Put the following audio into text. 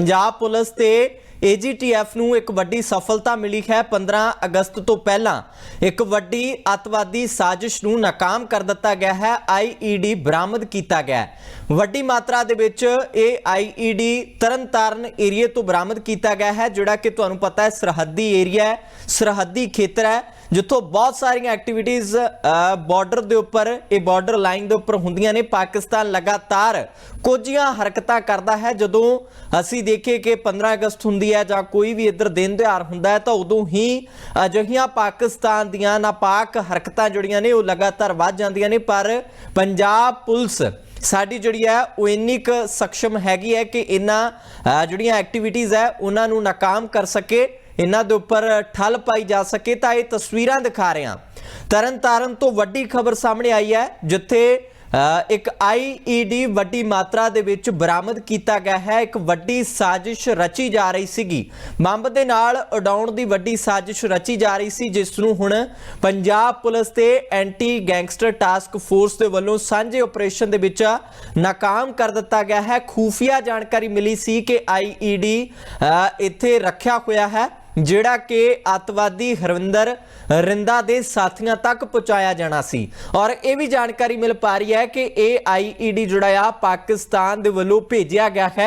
Punjab police ਤੇ AGTF ਨੂੰ ਇੱਕ ਵੱਡੀ ਸਫਲਤਾ ਮਿਲੀ ਹੈ। 15 ਅਗਸਤ ਤੋਂ ਪਹਿਲਾਂ ਇੱਕ ਵੱਡੀ ਅਤਵਾਦੀ ਸਾਜ਼ਿਸ਼ ਨੂੰ ਨਾਕਾਮ ਕਰ ਦਿੱਤਾ ਗਿਆ ਹੈ। IED ਬਰਾਮਦ ਕੀਤਾ ਗਿਆ ਵੱਡੀ ਮਾਤਰਾ ਦੇ ਵਿੱਚ ਇਹ IED ਤਰਨਤਾਰਨ ਏਰੀਏ ਤੋਂ ਬਰਾਮਦ ਕੀਤਾ ਗਿਆ ਹੈ, ਜਿਹੜਾ ਕਿ ਤੁਹਾਨੂੰ ਪਤਾ ਹੈ ਸਰਹੱਦੀ ਏਰੀਆ ਹੈ। ਸਰਹੱਦੀ ਖੇਤਰ ਹੈ। ਜਿੱਥੋਂ ਬਹੁਤ ਸਾਰੀਆਂ ਐਕਟੀਵਿਟੀਜ਼ ਬਾਰਡਰ ਦੇ ਉੱਪਰ, ਇਹ ਬਾਰਡਰ ਲਾਈਨ ਦੇ ਉੱਪਰ ਹੁੰਦੀਆਂ ਨੇ। ਪਾਕਿਸਤਾਨ ਲਗਾਤਾਰ ਕੁਝੀਆਂ ਹਰਕਤਾਂ ਕਰਦਾ ਹੈ। ਜਦੋਂ ਅਸੀਂ ਦੇਖੀਏ ਕਿ 15 ਅਗਸਤ ਹੁੰਦੀ ਹੈ ਜਾਂ ਕੋਈ ਵੀ ਇੱਧਰ ਦਿਨ ਤਿਉਹਾਰ ਹੁੰਦਾ ਹੈ, ਤਾਂ ਉਦੋਂ ਹੀ ਅਜਿਹੀਆਂ ਪਾਕਿਸਤਾਨ ਦੀਆਂ ਨਾਪਾਕ ਹਰਕਤਾਂ ਜਿਹੜੀਆਂ ਨੇ, ਉਹ ਲਗਾਤਾਰ ਵੱਧ ਜਾਂਦੀਆਂ ਨੇ। ਪਰ ਪੰਜਾਬ ਪੁਲਿਸ ਸਾਡੀ ਜਿਹੜੀ ਹੈ ਉਹ ਇੰਨੀ ਕੁ ਸક્ષਮ ਹੈਗੀ ਹੈ ਕਿ ਇਹਨਾਂ ਜਿਹੜੀਆਂ ਐਕਟੀਵਿਟੀਜ਼ ਹੈ, ਉਹਨਾਂ ਨੂੰ ਨਾਕਾਮ ਕਰ ਸਕੇ, ਇਹਨਾਂ ਦੇ ਉੱਪਰ ਠੱਲ ਪਾਈ ਜਾ ਸਕੇ ਤਾਂ ਇਹ ਤਸਵੀਰਾਂ ਦਿਖਾ ਰਹੇ ਹਾਂ। ਤਰਨ ਤਾਰਨ ਤੋਂ ਵੱਡੀ ਖਬਰ ਸਾਹਮਣੇ ਆਈ ਹੈ, ਜਿੱਥੇ ਇੱਕ IED ਵੱਡੀ ਮਾਤਰਾ ਦੇ ਵਿੱਚ ਬਰਾਮਦ ਕੀਤਾ ਗਿਆ ਹੈ। ਇੱਕ ਵੱਡੀ ਸਾਜ਼ਿਸ਼ ਰਚੀ ਜਾ ਰਹੀ ਸੀਗੀ। ਬੰਬ ਦੇ ਨਾਲ ਉਡਾਉਣ ਦੀ ਵੱਡੀ ਸਾਜ਼ਿਸ਼ ਰਚੀ ਜਾ ਰਹੀ ਸੀ ਜਿਸ ਨੂੰ ਹੁਣ ਪੰਜਾਬ ਪੁਲਿਸ ਤੇ ਐਂਟੀ ਗੈਂਗਸਟਰ ਟਾਸਕ ਫੋਰਸ ਦੇ ਵੱਲੋਂ ਸਾਂਝੇ ਆਪਰੇਸ਼ਨ ਦੇ ਵਿੱਚ ਨਾਕਾਮ ਕਰ ਦਿੱਤਾ ਗਿਆ ਹੈ। ਖੂਫੀਆ ਜਾਣਕਾਰੀ ਮਿਲੀ ਸੀ ਕਿ IED ਅ, ਇੱਥੇ ਰੱਖਿਆ ਹੋਇਆ ਹੈ। ਜਿਹੜਾ ਕਿ ਅਤਵਾਦੀ ਹਰਵਿੰਦਰ ਰਿੰਦਾ ਦੇ ਸਾਥੀਆਂ ਤੱਕ ਪਹੁੰਚਾਇਆ ਜਾਣਾ ਸੀ। ਔਰ ਇਹ ਵੀ ਜਾਣਕਾਰੀ ਮਿਲ ਪਾ ਰਹੀ ਹੈ ਕਿ ਇਹ ਆਈਈਡੀ ਜਿਹੜਾ ਆ ਪਾਕਿਸਤਾਨ ਦੇ ਵੱਲੋਂ ਭੇਜਿਆ ਗਿਆ ਹੈ।